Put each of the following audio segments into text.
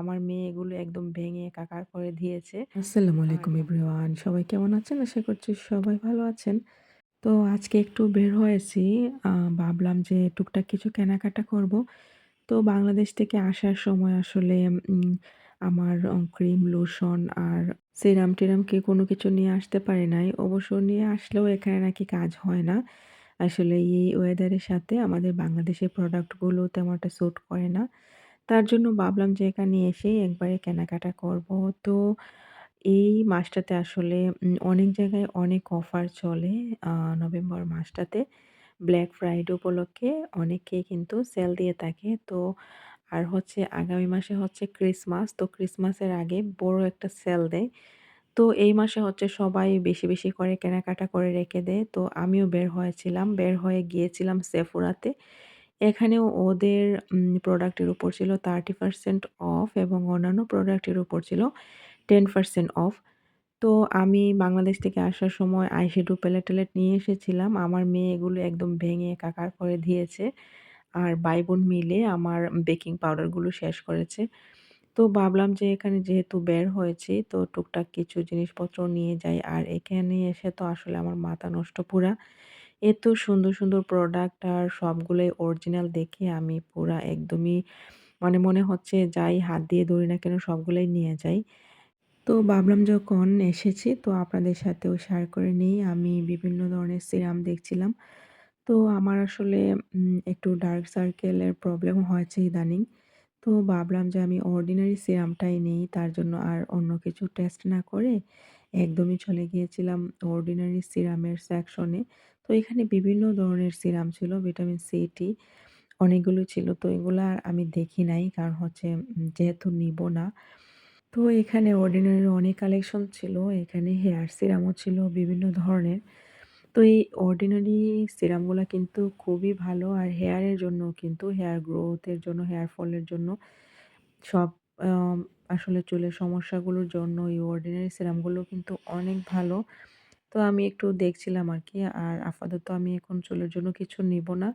আমার মেয়ে এগুলো একদম ভেঙে কাকার করে দিয়েছে। আসসালামু আলাইকুম এভরিওয়ান। সবাই কেমন আছেন? আশা করছি সবাই ভালো আছেন। তো আজকে একটু বের হয়েছি। ভাবলাম যে টুকটাক কিছু কেনাকাটা করব। তো বাংলাদেশ থেকে আসার সময় আসলে আমার ক্রিম, লোশন আর সিরাম-টিরাম কি কোনো কিছু নিয়ে আসতে পারি নাই। অবশ্য নিয়ে আসলেও এখানে নাকি কাজ হয় না। আসলে এই ওয়েদারের সাথে আমাদের বাংলাদেশের প্রোডাক্টগুলো তেমন একটা স্যুট করে না। তার জন্য ভাবলাম যে এখানে এসেই একবারে কেনাকাটা করব। তো এই মাসটাতে আসলে অনেক জায়গায় অনেক অফার চলে নভেম্বর মাসটাতে। ব্ল্যাক ফ্রাইডে উপলক্ষে অনেকেই কিন্তু সেল দিয়ে থাকে। তো আর হচ্ছে আগামী মাসে হচ্ছে ক্রিসমাস। তো ক্রিসমাসের আগে বড় একটা সেল দেয়। তো এই মাসে হচ্ছে সবাই বেশি, বেশি করে কেনাকাটা করে রেখে দেয়। তো আমিও বের হয়েছিলাম। বের হয়ে গিয়েছিলাম সেফোরাতে। এখানেও ওদের প্রোডাক্টের উপর ছিল 30% অফ এবং অন্যান্য প্রোডাক্টের উপর ছিল 10% অফ। তো আমি বাংলাদেশ থেকে আসার সময় আইশ্যাডো প্যালেট-ট্যালেট নিয়ে এসেছিলাম। আমার মেয়ে এগুলো একদম ভেঙে একাকার করে দিয়েছে। আর ভাই-বোন মিলে আমার বেকিং পাউডারগুলো শেষ করেছে। তো ভাবলাম যে এখানে যেহেতু বের হয়েছি তো টুকটাক কিছু জিনিসপত্র নিয়ে যাই। আর এখানে এসে তো আসলে আমার মাথা নষ্ট পুরা। এত সুন্দর, সুন্দর প্রোডাক্ট আর সবগুলোই অরিজিনাল দেখে আমি পুরা একদমই মানে মনে হচ্ছে যাই হাত দিয়ে ধরি না কেন সবগুলোই নিয়ে যাই। তো ভাবলাম যখন এসেছি তো আপনাদের সাথেও শেয়ার করে নিই। আমি বিভিন্ন ধরনের সিরাম দেখছিলাম। তো আমার আসলে একটু ডার্ক সার্কেলের প্রবলেম হয়েছে ইদানিং। তো ভাবলাম যে আমি অর্ডিনারি সিরামটাই নেই। তার জন্য আর অন্য কিছু টেস্ট না করে একদমই চলে গিয়েছিলাম অর্ডিনারি সিরামের সেকশনে। তো এখানে বিভিন্ন ধরনের সিরাম ছিল ভিটামিন সি, টি অনেকগুলো ছিল। তো এগুলো আর আমি দেখি নাই। কারণ হচ্ছে যেহেতু নিবো না। তো এখানে অর্ডিনারির অনেক কালেকশন ছিল। এখানে হেয়ার সিরামও ছিল বিভিন্ন ধরনের। তো এই অর্ডিনারি সিরামগুলো কিন্তু খুবই ভালো আর হেয়ারের জন্য কিন্তু হেয়ার গ্রোথের জন্য, হেয়ার ফলের জন্য সব আসলে চুলের সমস্যাগুলোর জন্য এই অর্ডিনারি সিরামগুলো কিন্তু অনেক ভালো। তো আমি একটু দেখছিলাম আর কি আর আপাতত আমি এখন চুলের জন্য কিছু নিব না।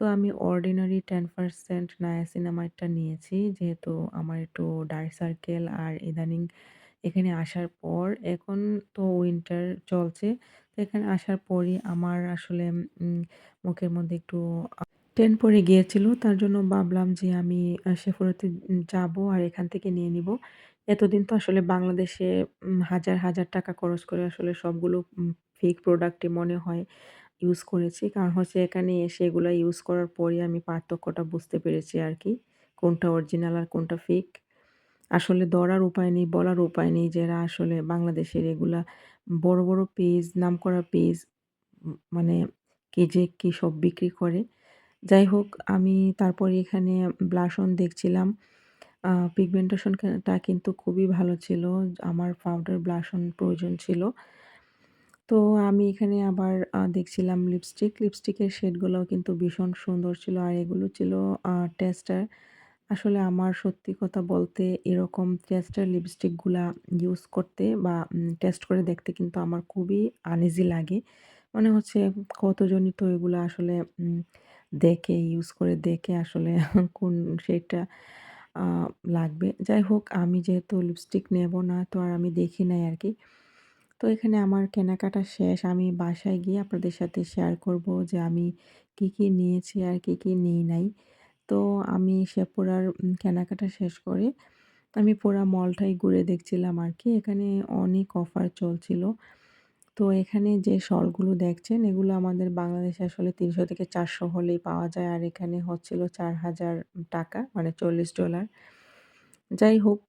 তো আমি অর্ডিনারি 10% নায়াসিনামাইডটা নিয়েছি। যেহেতু আমার একটু ডার্ক সার্কেল আর ইদানিং এখানে আসার পর, এখন তো উইন্টার চলছে। তো এখানে আসার পরই আমার আসলে মুখের মধ্যে একটু আ ট্যান পড়ে গিয়েছিল। তার জন্য ভাবলাম যে আমি আ যাব আর এখান থেকে নিয়ে নিবো। এতদিন তো আসলে বাংলাদেশে হাজার, হাজার টাকা খরচ করে আসলে সবগুলো ফেক প্রোডাক্টই মনে হয় ইউজ করেছি। কারণ হচ্ছে এখানে এসে এগুলো ইউজ করার পরে আমি পার্থক্যটা বুঝতে পেরেছি আর কি কোনটা অরিজিনাল আর কোনটা ফেক। আসলে ধরার উপায় নেই, বলার উপায় নেই যে এরা আসলে বাংলাদেশের এগুলা বড়, বড় পেজ, নাম করা পেজ মানে কি যে কী সব বিক্রি করে। যাই হোক, আমি তারপরে এখানে ব্লাশন দেখছিলাম। আ পিগমেন্টেশন কা টা কিন্তু খুবই ভালো ছিল। আমার পাউডার ব্লাশন প্রয়োজন ছিল। তো আমি এখানে আবার দেখছিলাম লিপস্টিক। লিপস্টিকের শেডগুলোও কিন্তু ভীষণ সুন্দর ছিল। আর এগুলো ছিল টেস্টার। আসলে আমার সত্যি কথা বলতে এরকম টেস্টার লিপস্টিকগুলা ইউজ করতে বা টেস্ট করে দেখতে কিন্তু আমার খুবই আনইজি লাগে। মনে হচ্ছে কতজনই তো এগুলা আসলে দেখে, ইউজ করে দেখে আসলে কোন সেটা লাগবে। যাই হোক আমি যেহেতু লিপস্টিক নেব না তো আর আমি দেখি নাই আর কি তো এখানে আমার কেনাকাটা শেষ। আমি বাসায় গিয়ে আপনাদের সাথে শেয়ার করব যে আমি কি, কি নিয়েছি আর কি, কি নিই নাই। তো আমি সেফোরার উম কেনাকাটা শেষ করে আমি পুরা মলটাই ঘুরে দেখছিলাম আর কি এখানে অনেক অফার চলছিল। তো এখানে যে শলগুলো দেখছেন এগুলো আমাদের বাংলাদেশে আসলে ৳৩০০-৳৪০০ হলেই পাওয়া যায়। আর এখানে হচ্ছিল ৳৪,০০০ টাকা মানে $৪০ যাই হোক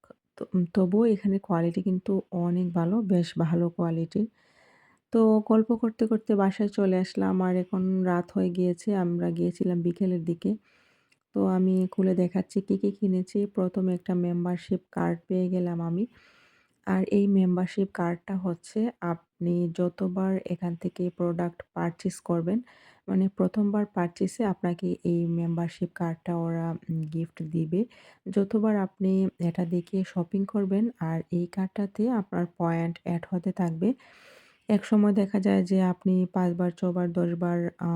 তবুও এখানে কোয়ালিটি কিন্তু অনেক ভালো, বেশ ভালো কোয়ালিটির। তো গল্প করতে, করতে বাসায় চলে আসলাম। আর এখন রাত হয়ে গিয়েছে। আমরা গিয়েছিলাম বিকেলের দিকে। তো আমি খুলে দেখাচ্ছি কি, কি কিনেছি। প্রথমে একটা মেম্বারশিপ কার্ড পেয়ে গেলাম আমি। আর এই মেম্বারশিপ কার্ডটা হচ্ছে আপনি যতবার এখান থেকে প্রোডাক্ট পারচেস করবেন, মানে প্রথমবার পারচেসে আপনাকে এই মেম্বারশিপ কার্ডটা ওরা গিফট দিবে। যতবার আপনি এটা দেখে শপিং করবেন আর এই কার্ডটাতে আপনার পয়েন্ট অ্যাড হতে থাকবে। এক সময় দেখা যায় যে আপনি ৫ বার, ৬ বার, ১০ বার আ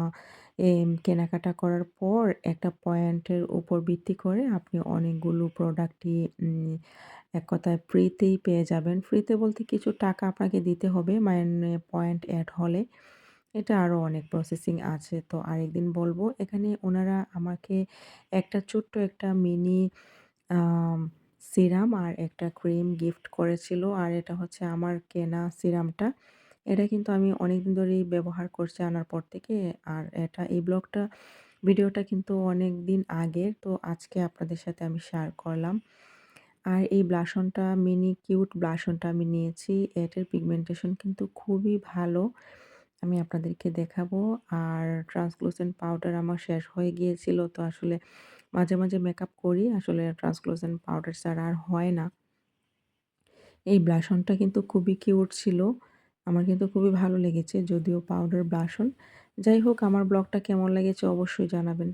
এম কেনাকাটা করার পর একটা পয়েন্টের উপর ভিত্তি করে আপনি অনেকগুলো প্রোডাক্টই এক কথায় ফ্রিতেই পেয়ে যাবেন। ফ্রিতে বলতে কিছু টাকা আপনাকে দিতে হবে মানে পয়েন্ট অ্যাড হলে। এটা আরও অনেক প্রসেসিং আছে। তো আরেকদিন বলব, এখানে ওনারা আমাকে একটা ছোট্ট একটা মিনি সিরাম আর একটা ক্রিম গিফট করেছিল। আর এটা হচ্ছে আমার কেনা সিরামটা। এটা কিন্তু আমি অনেকদিন ধরেই ব্যবহার করছি আনার পর থেকে। আর এটা, এই ব্লগটা, ভিডিওটা কিন্তু অনেক দিন আগের। তো আজকে আপনাদের সাথে আমি শেয়ার করলাম। আর এই ব্লাশনটা মিনি কিউট ব্লাশনটা আমি নিয়েছি। এটার পিগমেন্টেশন কিন্তু খুবই ভালো। আমি আপনাদেরকে দেখাবো। আর ট্রান্সলুসেন্ট পাউডার আমার শেষ হয়ে গিয়েছিল। তো আসলে মাঝে, মাঝে মেকআপ করি। আসলে ট্রান্সলুসেন্ট পাউডার ছাড়া আর হয় না। এই ব্লাশনটা কিন্তু খুবই কিউট ছিল। আমার কিন্তু খুবই ভালো লেগেছে যদিও পাউডার ব্লাশন। যাই হোক আমার ব্লগটা কেমন লেগেছে অবশ্যই জানাবেন।